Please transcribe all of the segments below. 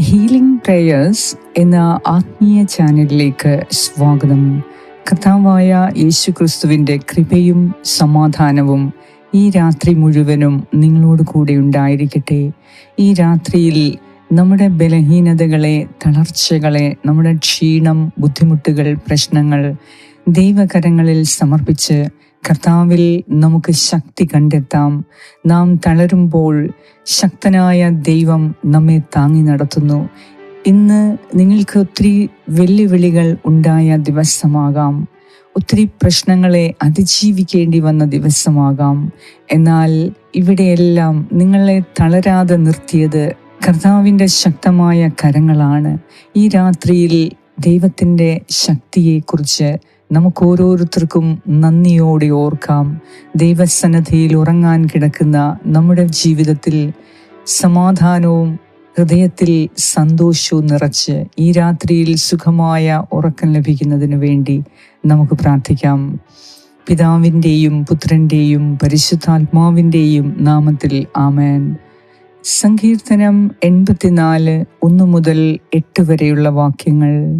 Healing prayers എന്ന ആത്മീയ ചാനലിലേക്ക് സ്വാഗതം. കഥാവായ യേശു ക്രിസ്തുവിന്റെ കൃപയും സമാധാനവും ഈ രാത്രി മുഴുവനും നിങ്ങളോട് കൂടെ ഉണ്ടായിരിക്കട്ടെ. ഈ രാത്രിയിൽ നമ്മുടെ ബലഹീനതകളെ തളർച്ചകളെ നമ്മുടെ ക്ഷീണം ബുദ്ധിമുട്ടുകൾ പ്രശ്നങ്ങൾ ദൈവകരങ്ങളിൽ സമർപ്പിച്ച് കർത്താവിൽ നമുക്ക് ശക്തി കണ്ടെത്താം. നാം തളരുമ്പോൾ ശക്തനായ ദൈവം നമ്മെ താങ്ങി നടത്തുന്നു. ഇന്ന് നിങ്ങൾക്ക് ഒത്തിരി വെല്ലുവിളികൾ ഉണ്ടായ ദിവസമാകാം. ഒത്തിരി പ്രശ്നങ്ങളെ അതിജീവിക്കേണ്ടി വന്ന ദിവസമാകാം. എന്നാൽ ഇവിടെയെല്ലാം നിങ്ങളെ തളരാതെ നിർത്തിയത് കർത്താവിന്റെ ശക്തമായ കരങ്ങളാണ്. ഈ രാത്രിയിൽ ദൈവത്തിന്റെ ശക്തിയെക്കുറിച്ച് നമുക്ക് ഓരോരുത്തർക്കും നന്ദിയോടെ ഓർക്കാം. ദൈവസന്നദ്ധിയിൽ ഉറങ്ങാൻ കിടക്കുന്ന നമ്മുടെ ജീവിതത്തിൽ സമാധാനവും ഹൃദയത്തിൽ സന്തോഷവും നിറച്ച് ഈ രാത്രിയിൽ സുഖമായ ഉറക്കം ലഭിക്കുന്നതിന് വേണ്ടി നമുക്ക് പ്രാർത്ഥിക്കാം. പിതാവിന്റെയും പുത്രന്റെയും പരിശുദ്ധാത്മാവിന്റെയും നാമത്തിൽ ആമേൻ. സങ്കീർത്തനം എൺപത്തിനാല് ഒന്ന് മുതൽ എട്ട് വരെയുള്ള വാക്യങ്ങൾ.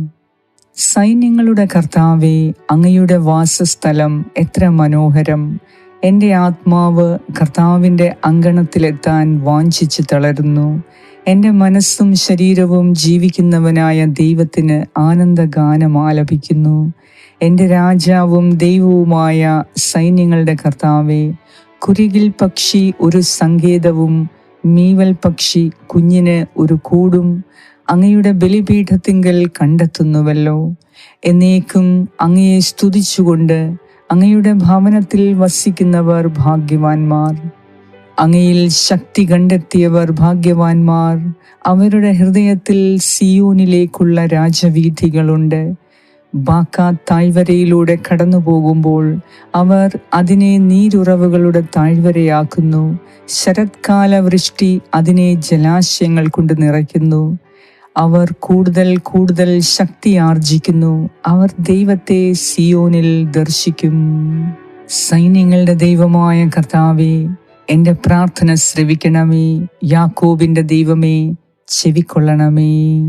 സൈന്യങ്ങളുടെ കർത്താവെ അങ്ങയുടെ വാസസ്ഥലം എത്ര മനോഹരം. എന്റെ ആത്മാവ് കർത്താവിന്റെ അങ്കണത്തിലെത്താൻ വാഞ്ചിച്ച് തളരുന്നു. എന്റെ മനസ്സും ശരീരവും ജീവിക്കുന്നവനായ ദൈവത്തിന് ആനന്ദഗാനം ആലപിക്കുന്നു. എന്റെ രാജാവും ദൈവവുമായ സൈന്യങ്ങളുടെ കർത്താവെ കുരുകിൽ പക്ഷി ഒരു സങ്കേതവും മീവൽ പക്ഷി കുഞ്ഞിന് ഒരു കൂടും. അങ്ങയുടെ ബലിപീഠത്തിങ്കൽ കണ്ടെത്തുന്നുവല്ലോ. എന്നേക്കും അങ്ങയെ സ്തുതിച്ചുകൊണ്ട് അങ്ങയുടെ ഭവനത്തിൽ വസിക്കുന്നവർ ഭാഗ്യവാന്മാർ. അങ്ങയിൽ ശക്തി കണ്ടെത്തിയവർ ഭാഗ്യവാന്മാർ. അവരുടെ ഹൃദയത്തിൽ സിയോനിലേക്കുള്ള രാജവീഥികളുണ്ട്. ബാക്ക താഴ്വരയിലൂടെ കടന്നു പോകുമ്പോൾ അവർ അതിനെ നീരുറവുകളുടെ താഴ്വരയാക്കുന്നു. ശരത്കാല വൃഷ്ടി അതിനെ ജലാശയങ്ങൾ കൊണ്ട് നിറയ്ക്കുന്നു. അവർ കൂടുതൽ കൂടുതൽ ശക്തി ആർജിക്കുന്നു. അവർ ദൈവത്തെ സിയോനിൽ ദർശിക്കും. സൈന്യങ്ങളുടെ ദൈവമായ കർത്താവേ എന്റെ പ്രാർത്ഥന ശ്രവിക്കണമേ. യാക്കോബിന്റെ ദൈവമേ ചെവിക്കൊള്ളണമേ.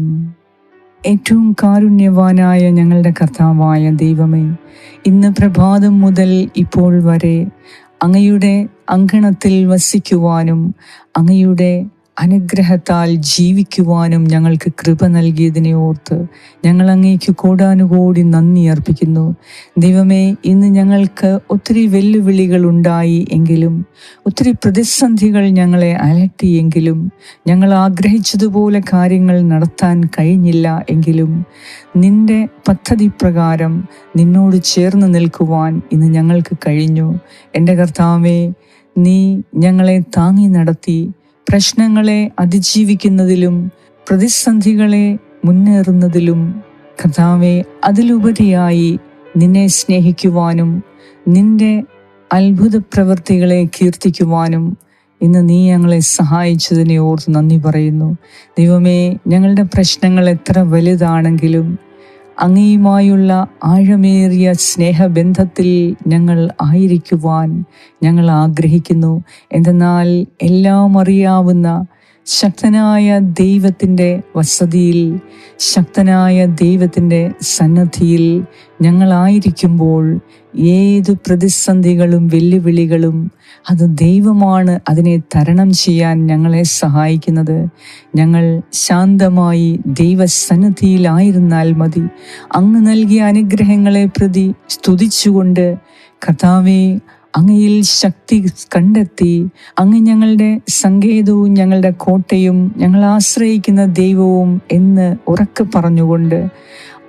ഏറ്റവും കാരുണ്യവാനായ ഞങ്ങളുടെ കർത്താവായ ദൈവമേ ഇന്ന് പ്രഭാതം മുതൽ ഇപ്പോൾ വരെ അങ്ങയുടെ അങ്കണത്തിൽ വസിക്കുവാനും അങ്ങയുടെ അനുഗ്രഹത്താൽ ജീവിക്കുവാനും ഞങ്ങൾക്ക് കൃപ നൽകിയതിനെ ഓർത്ത് ഞങ്ങൾ അങ്ങേക്ക് കോടാനുകോടി നന്ദി അർപ്പിക്കുന്നു. ദൈവമേ ഇന്ന് ഞങ്ങൾക്ക് ഒത്തിരി വെല്ലുവിളികൾ ഉണ്ടായി എങ്കിലും ഒത്തിരി പ്രതിസന്ധികൾ ഞങ്ങളെ അലട്ടിയെങ്കിലും ഞങ്ങൾ ആഗ്രഹിച്ചതുപോലെ കാര്യങ്ങൾ നടത്താൻ കഴിഞ്ഞില്ല എങ്കിലും നിന്റെ പദ്ധതി പ്രകാരം നിന്നോട് ചേർന്ന് നിൽക്കുവാൻ ഇന്ന് ഞങ്ങൾക്ക് കഴിഞ്ഞു. എന്റെ കർത്താവേ നീ ഞങ്ങളെ താങ്ങി നടത്തി പ്രശ്നങ്ങളെ അതിജീവിക്കുന്നതിലും പ്രതിസന്ധികളെ മുന്നേറുന്നതിലും കർത്താവെ അതിലുപരിയായി നിന്നെ സ്നേഹിക്കുവാനും നിന്റെ അത്ഭുത പ്രവൃത്തികളെ കീർത്തിക്കുവാനും ഇന്ന് നീ ഞങ്ങളെ സഹായിച്ചതിനെ ഓർത്ത് നന്ദി പറയുന്നു. ദൈവമേ ഞങ്ങളുടെ പ്രശ്നങ്ങൾ എത്ര വലുതാണെങ്കിലും അങ്ങയുമായുള്ള ആഴമേറിയ സ്നേഹബന്ധത്തിൽ ഞങ്ങൾ ആയിരിക്കുവാൻ ഞങ്ങൾ ആഗ്രഹിക്കുന്നു. എന്തെന്നാൽ എല്ലാം അറിയാവുന്ന ശക്തനായ ദൈവത്തിന്റെ വസതിയിൽ ശക്തനായ ദൈവത്തിന്റെ സന്നദ്ധിയിൽ ഞങ്ങളായിരിക്കുമ്പോൾ ഏത് പ്രതിസന്ധികളും വെല്ലുവിളികളും അത് ദൈവമാണ് അതിനെ തരണം ചെയ്യാൻ ഞങ്ങളെ സഹായിക്കുന്നത്. ഞങ്ങൾ ശാന്തമായി ദൈവസന്നിധിയിലായിരുന്നാൽ മതി. അങ്ങ് നൽകിയ അനുഗ്രഹങ്ങളെ പ്രതി സ്തുതിച്ചുകൊണ്ട് കർത്താവെ അങ്ങയിൽ ശക്തി കണ്ടെത്തി അങ്ങ് ഞങ്ങളുടെ സങ്കേതവും ഞങ്ങളുടെ കോട്ടയും ഞങ്ങൾ ആശ്രയിക്കുന്ന ദൈവവും എന്ന് ഉറക്കെ പറഞ്ഞുകൊണ്ട്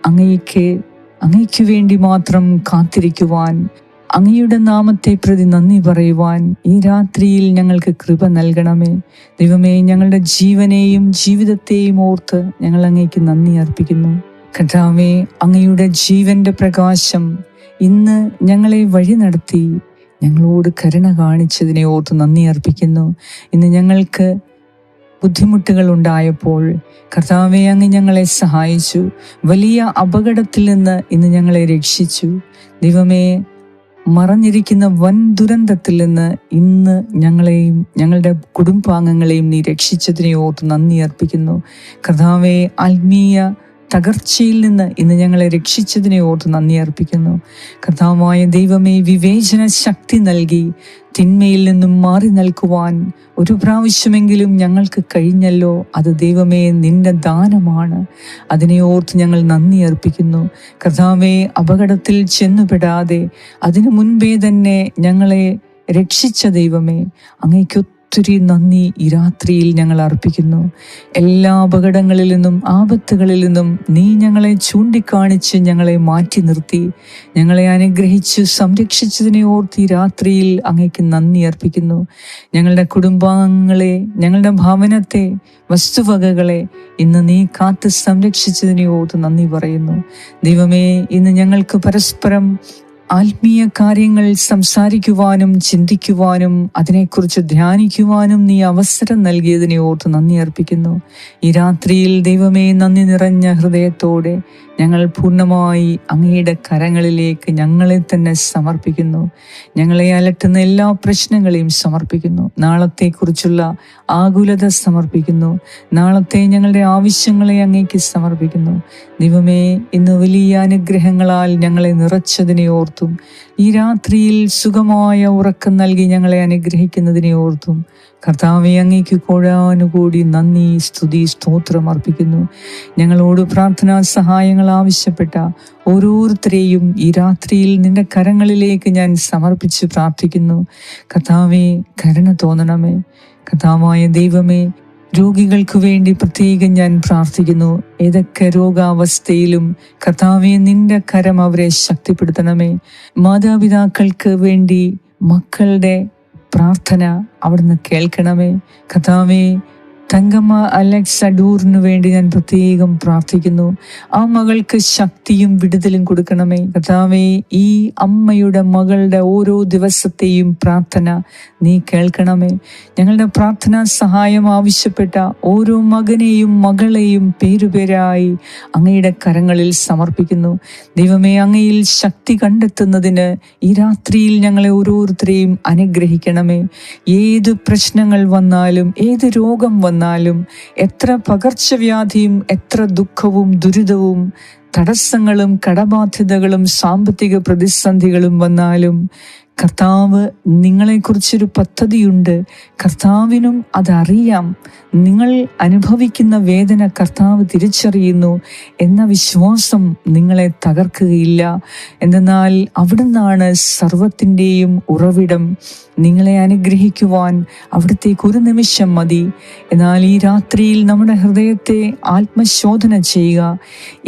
അങ്ങയ്ക്ക് അങ്ങയ്ക്ക് വേണ്ടി മാത്രം കാത്തിരിക്കുവാൻ അങ്ങയുടെ നാമത്തെ പ്രതി നന്ദി പറയുവാൻ ഈ രാത്രിയിൽ ഞങ്ങൾക്ക് കൃപ നൽകണമേ. ദൈവമേ ഞങ്ങളുടെ ജീവനെയും ജീവിതത്തെയും ഓർത്ത് ഞങ്ങൾ അങ്ങേക്ക് നന്ദി അർപ്പിക്കുന്നു. കഥാവേ അങ്ങയുടെ ജീവന്റെ പ്രകാശം ഇന്ന് ഞങ്ങളെ വഴി നടത്തി ഞങ്ങളോട് കരുണ കാണിച്ചതിനെ ഓർത്ത് നന്ദി അർപ്പിക്കുന്നു. ഇന്ന് ഞങ്ങൾക്ക് ബുദ്ധിമുട്ടുകൾ ഉണ്ടായപ്പോൾ കർത്താവെ അങ്ങ് ഞങ്ങളെ സഹായിച്ചു. വലിയ അപകടത്തിൽ നിന്ന് ഇന്ന് ഞങ്ങളെ രക്ഷിച്ചു. ദൈവമേ മറഞ്ഞിരിക്കുന്ന വൻ ദുരന്തത്തിൽ നിന്ന് ഇന്ന് ഞങ്ങളെയും ഞങ്ങളുടെ കുടുംബാംഗങ്ങളെയും നീ രക്ഷിച്ചതിനെ ഓർത്ത് നന്ദി അർപ്പിക്കുന്നു. കർത്താവെ ആത്മീയ തകർച്ചയിൽ നിന്ന് ഇന്ന് ഞങ്ങളെ രക്ഷിച്ചതിനെ ഓർത്ത് നന്ദി അർപ്പിക്കുന്നു. കർത്താവായ ദൈവമേ വിവേചന ശക്തി നൽകി. തിന്മയിൽ നിന്നും മാറി നിൽക്കുവാൻ ഒരു പ്രാവശ്യമെങ്കിലും ഞങ്ങൾക്ക് കഴിഞ്ഞല്ലോ. അത് ദൈവമേ നിന്റെ ദാനമാണ്. അതിനെ ഓർത്ത് ഞങ്ങൾ നന്ദി അർപ്പിക്കുന്നു. കർത്താവെ അപകടത്തിൽ ചെന്നുപെടാതെ അതിനു മുൻപേ തന്നെ ഞങ്ങളെ രക്ഷിച്ച ദൈവമേ അങ്ങേക്ക് ഒത്തിരി നന്ദി ഈ രാത്രിയിൽ ഞങ്ങൾ അർപ്പിക്കുന്നു. എല്ലാ അപകടങ്ങളിൽ നിന്നും ആപത്തുകളിൽ നിന്നും നീ ഞങ്ങളെ ചൂണ്ടിക്കാണിച്ച് ഞങ്ങളെ മാറ്റി നിർത്തി. ഞങ്ങളെ അനുഗ്രഹിച്ച് സംരക്ഷിച്ചതിനെ ഓർത്ത് ഈ രാത്രിയിൽ അങ്ങേക്ക് നന്ദി അർപ്പിക്കുന്നു. ഞങ്ങളുടെ കുടുംബാംഗങ്ങളെ ഞങ്ങളുടെ ഭവനത്തെ വസ്തുവകകളെ ഇന്ന് നീ കാത്ത് സംരക്ഷിച്ചതിനെ ഓർത്ത് നന്ദി പറയുന്നു. ദൈവമേ ഇന്ന് ഞങ്ങൾക്ക് പരസ്പരം ആത്മീയ കാര്യങ്ങൾ സംസാരിക്കുവാനും ചിന്തിക്കുവാനും അതിനെക്കുറിച്ച് ധ്യാനിക്കുവാനും നീ അവസരം നൽകിയതിനെ ഓർത്ത് നന്ദി അർപ്പിക്കുന്നു. ഈ രാത്രിയിൽ ദൈവമേ നന്ദി നിറഞ്ഞ ഹൃദയത്തോടെ ഞങ്ങൾ പൂർണമായി അങ്ങയുടെ കരങ്ങളിലേക്ക് ഞങ്ങളെ തന്നെ സമർപ്പിക്കുന്നു. ഞങ്ങളെ അലട്ടുന്ന എല്ലാ പ്രശ്നങ്ങളെയും സമർപ്പിക്കുന്നു. നാളത്തെക്കുറിച്ചുള്ള ആകുലത സമർപ്പിക്കുന്നു. നാളത്തെ ഞങ്ങളുടെ ആവശ്യങ്ങളെ അങ്ങേക്ക് സമർപ്പിക്കുന്നു. ദൈവമേ ഇന്ന് വലിയ അനുഗ്രഹങ്ങളാൽ ഞങ്ങളെ നിറച്ചതിനെ ഓർത്തും ഈ രാത്രിയിൽ സുഖമായ ഉറക്കം നൽകി ഞങ്ങളെ അനുഗ്രഹിക്കുന്നതിനെ ഓർത്തും. കർത്താവെ അങ്ങേക്ക് കോഴാനുകൂടി നന്ദി സ്തുതി സ്തോത്രം അർപ്പിക്കുന്നു. ഞങ്ങളോട് പ്രാർത്ഥനാ സഹായങ്ങൾ ആവശ്യപ്പെട്ട ഓരോരുത്തരെയും ഈ രാത്രിയിൽ നിന്റെ കരങ്ങളിലേക്ക് ഞാൻ സമർപ്പിച്ച് പ്രാർത്ഥിക്കുന്നു. കർത്താവെ കരുണ തോന്നണമേ. കഥാവായ ദൈവമേ രോഗികൾക്ക് വേണ്ടി പ്രത്യേകം ഞാൻ പ്രാർത്ഥിക്കുന്നു. ഏതൊക്കെ രോഗാവസ്ഥയിലും കർത്താവെ നിന്റെ കരം അവരെ ശക്തിപ്പെടുത്തണമേ. മാതാപിതാക്കൾക്ക് വേണ്ടി മക്കളുടെ പ്രാർത്ഥന അവിടുന്ന് കേൾക്കണമേ. കഥാവേ തങ്കമ്മ അലക്സ് അഡൂറിന് വേണ്ടി ഞാൻ പ്രത്യേകം പ്രാർത്ഥിക്കുന്നു. ആ മകൾക്ക് ശക്തിയും വിടുതലും കൊടുക്കണമേ. കർത്താവേ ഈ അമ്മയുടെ മകളുടെ ഓരോ ദിവസത്തെയും പ്രാർത്ഥന നീ കേൾക്കണമേ. ഞങ്ങളുടെ പ്രാർത്ഥനാ സഹായം ആവശ്യപ്പെട്ട ഓരോ മകനെയും മകളെയും പേരുപേരായി അങ്ങയുടെ കരങ്ങളിൽ സമർപ്പിക്കുന്നു. ദൈവമേ അങ്ങയിൽ ശക്തി കണ്ടെത്തുന്നതിന് ഈ രാത്രിയിൽ ഞങ്ങളെ ഓരോരുത്തരെയും അനുഗ്രഹിക്കണമേ. ഏത് പ്രശ്നങ്ങൾ വന്നാലും ഏത് രോഗം വന്നാലും എത്ര പകർച്ചവ്യാധിയും എത്ര ദുഃഖവും ദുരിതവും തടസ്സങ്ങളും കടബാധ്യതകളും സാമ്പത്തിക പ്രതിസന്ധികളും വന്നാലും കർത്താവ് നിങ്ങളെക്കുറിച്ചൊരു പദ്ധതിയുണ്ട്. കർത്താവിനും അതറിയാം. നിങ്ങൾ അനുഭവിക്കുന്ന വേദന കർത്താവ് തിരിച്ചറിയുന്നു എന്ന വിശ്വാസം നിങ്ങളെ തകർക്കുകയില്ല. എന്നാൽ അവിടുന്നാണ് സർവത്തിന്റെയും ഉറവിടം. നിങ്ങളെ അനുഗ്രഹിക്കുവാൻ അവിടത്തേക്ക് ഒരു നിമിഷം മതി. എന്നാൽ ഈ രാത്രിയിൽ നമ്മുടെ ഹൃദയത്തെ ആത്മശോധന ചെയ്യുക.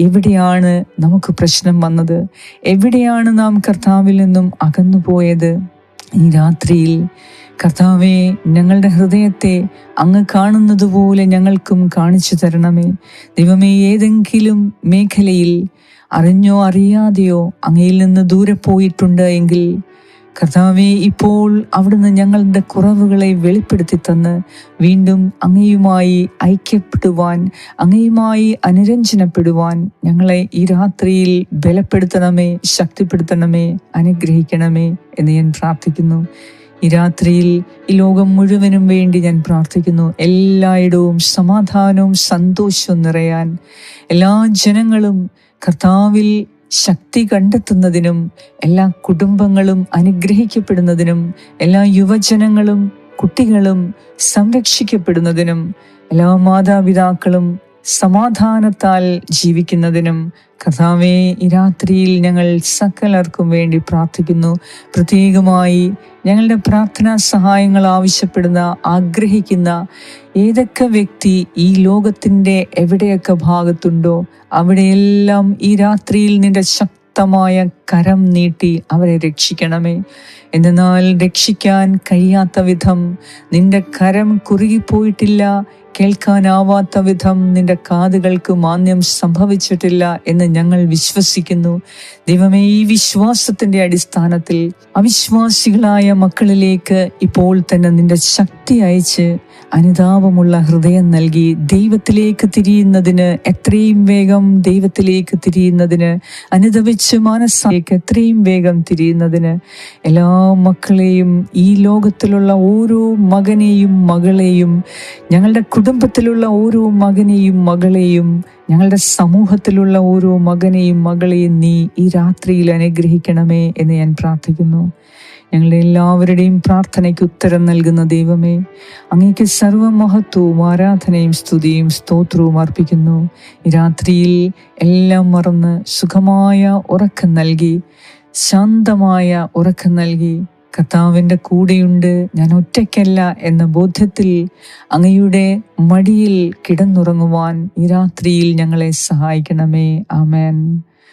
എവിടെയാണ് നമുക്ക് പ്രശ്നം വന്നത്? എവിടെയാണ് നാം കർത്താവിൽ നിന്നും അകന്നുപോയത്? ഈ രാത്രിയിൽ കർത്താവെ ഞങ്ങളുടെ ഹൃദയത്തെ അങ്ങ് കാണുന്നത് പോലെ ഞങ്ങൾക്കും കാണിച്ചു തരണമേ. ദൈവമേ ഏതെങ്കിലും മേഖലയിൽ അറിഞ്ഞോ അറിയാതെയോ അങ്ങയിൽ നിന്ന് ദൂരെ പോയിട്ടുണ്ട് എങ്കിൽ കർത്താവെ ഇപ്പോൾ അവിടുന്ന് ഞങ്ങളുടെ കുറവുകളെ വെളിപ്പെടുത്തി തന്ന് വീണ്ടും അങ്ങയുമായി ഐക്യപ്പെടുവാൻ അങ്ങയുമായി അനുരഞ്ജനപ്പെടുവാൻ ഞങ്ങളെ ഈ രാത്രിയിൽ ബലപ്പെടുത്തണമേ ശക്തിപ്പെടുത്തണമേ അനുഗ്രഹിക്കണമേ എന്ന് ഞാൻ പ്രാർത്ഥിക്കുന്നു. ഈ രാത്രിയിൽ ഈ ലോകം മുഴുവനും വേണ്ടി ഞാൻ പ്രാർത്ഥിക്കുന്നു. എല്ലായിടവും സമാധാനവും സന്തോഷവും നിറയാൻ എല്ലാ ജനങ്ങളും കർത്താവിൽ ശക്തി കണ്ടെത്തുന്നതിനും എല്ലാ കുടുംബങ്ങളും അനുഗ്രഹിക്കപ്പെടുന്നതിനും എല്ലാ യുവജനങ്ങളും കുട്ടികളും സംരക്ഷിക്കപ്പെടുന്നതിനും എല്ലാ മാതാപിതാക്കളും സമാധാനത്താൽ ജീവിക്കുന്നതിനും കഥാവേ ഈ രാത്രിയിൽ ഞങ്ങൾ സകലർക്കും വേണ്ടി പ്രാർത്ഥിക്കുന്നു. പ്രത്യേകമായി ഞങ്ങളുടെ പ്രാർത്ഥനാ സഹായങ്ങൾ ആവശ്യപ്പെടുന്ന ആഗ്രഹിക്കുന്ന ഏതൊക്കെ വ്യക്തി ഈ ലോകത്തിന്റെ എവിടെയൊക്കെ ഭാഗത്തുണ്ടോ അവിടെയെല്ലാം ഈ രാത്രിയിൽ നിന്റെ ശക്തമായ കരം നീട്ടി അവരെ രക്ഷിക്കണമേ. എന്നാൽ രക്ഷിക്കാൻ കഴിയാത്ത വിധം നിന്റെ കരം കുറുകിപ്പോയിട്ടില്ല കേൾക്കാനാവാത്ത വിധം നിന്റെ കാതുകൾക്ക് മാന്യം സംഭവിച്ചിട്ടില്ല എന്ന് ഞങ്ങൾ വിശ്വസിക്കുന്നു. ദൈവമേ ഈ വിശ്വാസത്തിന്റെ അടിസ്ഥാനത്തിൽ അവിശ്വാസികളായ മക്കളിലേക്ക് ഇപ്പോൾ തന്നെ നിന്റെ ശക്തി അയച്ച് അനുതാപമുള്ള ഹൃദയം നൽകി ദൈവത്തിലേക്ക് തിരിയുന്നതിന് എത്രയും വേഗം ദൈവത്തിലേക്ക് തിരിയുന്നതിന് അനുദവിച്ച് മനസ്സിലേക്ക് എത്രയും വേഗം തിരിയുന്നതിന് എല്ലാ മക്കളെയും ഈ ലോകത്തിലുള്ള ഓരോ മകനെയും മകളെയും ഞങ്ങളുടെ കുടുംബത്തിലുള്ള ഓരോ മകനെയും മകളെയും ഞങ്ങളുടെ സമൂഹത്തിലുള്ള ഓരോ മകനെയും മകളെയും നീ ഈ രാത്രിയിൽ അനുഗ്രഹിക്കണമേ എന്ന് ഞാൻ പ്രാർത്ഥിക്കുന്നു. ഞങ്ങളുടെ എല്ലാവരുടെയും പ്രാർത്ഥനയ്ക്ക് ഉത്തരം നൽകുന്ന ദൈവമേ അങ്ങേക്ക് സർവമഹത്വവും ആരാധനയും സ്തുതിയും സ്തോത്രവും അർപ്പിക്കുന്നു. രാത്രിയിൽ എല്ലാം മറന്ന് സുഖമായ ഉറക്കം നൽകി ശാന്തമായ ഉറക്കം നൽകി കർത്താവിന്റെ കൂടെയുണ്ട് ഞാൻ ഒറ്റയ്ക്കല്ല എന്ന ബോധ്യത്തിൽ അങ്ങയുടെ മടിയിൽ കിടന്നുറങ്ങുവാൻ ഈ രാത്രിയിൽ ഞങ്ങളെ സഹായിക്കണമേ. ആമേൻ.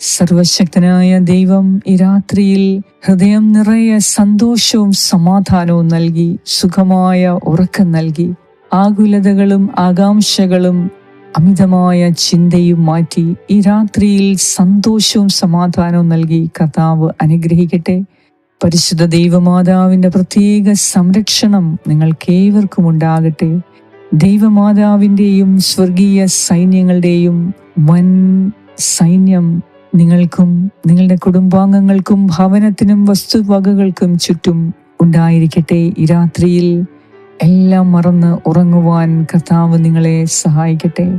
സർവശക്തനായ ദൈവം ഈ രാത്രിയിൽ ഹൃദയം നിറയെ സന്തോഷവും സമാധാനവും നൽകി സുഖമായ ഉറക്കം നൽകി ആകുലതകളും ആകാംക്ഷകളും അമിതമായ ചിന്തയും മാറ്റി ഈ രാത്രിയിൽ സന്തോഷവും സമാധാനവും നൽകി കർത്താവ് അനുഗ്രഹിക്കട്ടെ. പരിശുദ്ധ ദൈവമാതാവിന്റെ പ്രത്യേക സംരക്ഷണം നിങ്ങൾക്കേവർക്കും ഉണ്ടാകട്ടെ. ദൈവമാതാവിന്റെയും സ്വർഗീയ സൈന്യങ്ങളുടെയും വൻ സൈന്യം നിങ്ങൾക്കും നിങ്ങളുടെ കുടുംബാംഗങ്ങൾക്കും ഭവനത്തിനും വസ്തുവകകൾക്കും ചുറ്റും ഉണ്ടായിരിക്കട്ടെ ഈ രാത്രിയിൽ. എല്ലാം മറന്ന് ഉറങ്ങുവാൻ കർത്താവ് നിങ്ങളെ സഹായിക്കട്ടെ.